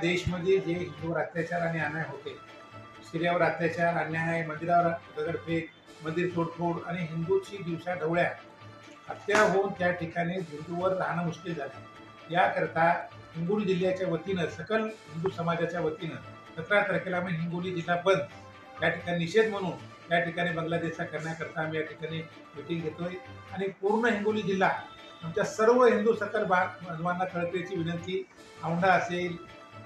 देशमध्ये जे हिंदूवर अत्याचार आणि अन्याय होते स्त्रियावर अत्याचार अन्याय मंदिरावर दगडफेक मंदिर तोडफोड आणि हिंदूची दिवसा ढवळ्या हत्या होऊन त्या ठिकाणी हिंदूवर राहणं मुश्किल झालं. याकरता हिंगोली जिल्ह्याच्या वतीनं सकल हिंदू समाजाच्या वतीनं सतरा तारखेला आम्ही हिंगोली जिल्हा बंद या ठिकाणी निषेध म्हणून या ठिकाणी बांगलादेशचा करण्याकरता आम्ही या ठिकाणी मिटिंग घेतोय. आणि पूर्ण हिंगोली जिल्हा आमच्या सर्व हिंदू सकल बांधवांना कळकळीची विनंती औंढा असेल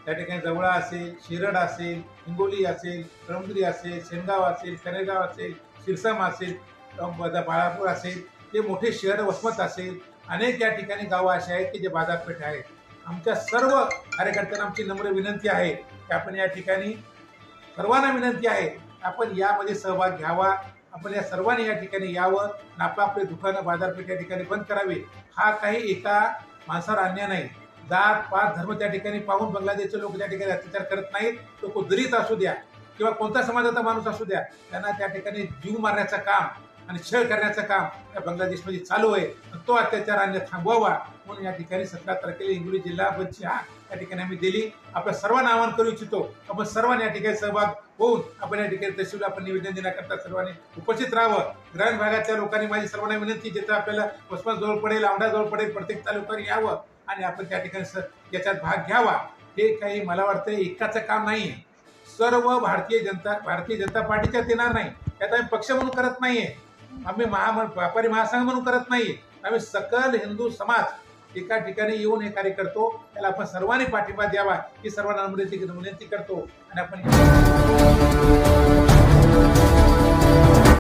त्या ठिकाणी जवळा असेल शिरड असेल हिंगोली असेल कळमगिरी असेल शेंगाव असेल कनेगाव असेल शिरसाम असेल बाळापूर असेल ते मोठे शहर वसमत असेल अनेक या ठिकाणी गावं असे आहेत की जे बाजारपेठ आहेत. आमच्या सर्व कार्यकर्त्यांना आमची नम्र विनंती आहे की आपण या ठिकाणी सर्वांना विनंती आहे आपण यामध्ये सहभाग घ्यावा. आपण या सर्वांनी या ठिकाणी यावं आणि आपलं आपले दुकानं बाजारपेठ या ठिकाणी बंद करावे. हा काही एका माणसावर अन्याय नाही. जात पात धर्म त्या ठिकाणी पाहून बांगलादेशचे लोक त्या ठिकाणी अत्याचार करत नाहीत. तो को दलित असू द्या किंवा कोणता समाजाचा माणूस असू द्या त्यांना त्या ठिकाणी जीव मारण्याचं काम आणि छळ करण्याचं काम या बांगलादेशमध्ये चालू आहे. तो अत्याचार आणि थांबवावा म्हणून या ठिकाणी सतरा तारखेला हिंगोली जिल्हा पंची हा या ठिकाणी आम्ही दिली. आपल्या सर्वांना आवाहन करू इच्छितो आपण सर्वांनी या ठिकाणी सहभाग होऊन आपण या ठिकाणी तहसील आपण निवेदन देण्याकरता सर्वांनी उपस्थित राहावं. ग्रामीण भागातल्या लोकांनी माझी सर्वांना विनंती जिथं आपल्याला वसमत जवळ पडेल औंढा जवळ पडेल प्रत्येक तालुक्यावर यावं. आणि आपण त्या ठिकाणी स- याच्यात भाग घ्यावा. हे काही मला वाटतं एकाचं काम नाही. आहे सर्व भारतीय जनता भारतीय जनता पार्टीच्यात येणार नाही. त्यात आम्ही पक्ष म्हणून करत नाहीये. आम्ही महा व्यापारी महासंघ म्हणून करत नाही आम्ही सकल हिंदू समाज एका ठिकाणी येऊन हे कार्य करतो. त्याला आपण सर्वांनी पाठिंबा द्यावा. ही सर्वांना विनंती विनंती करतो. आणि आपण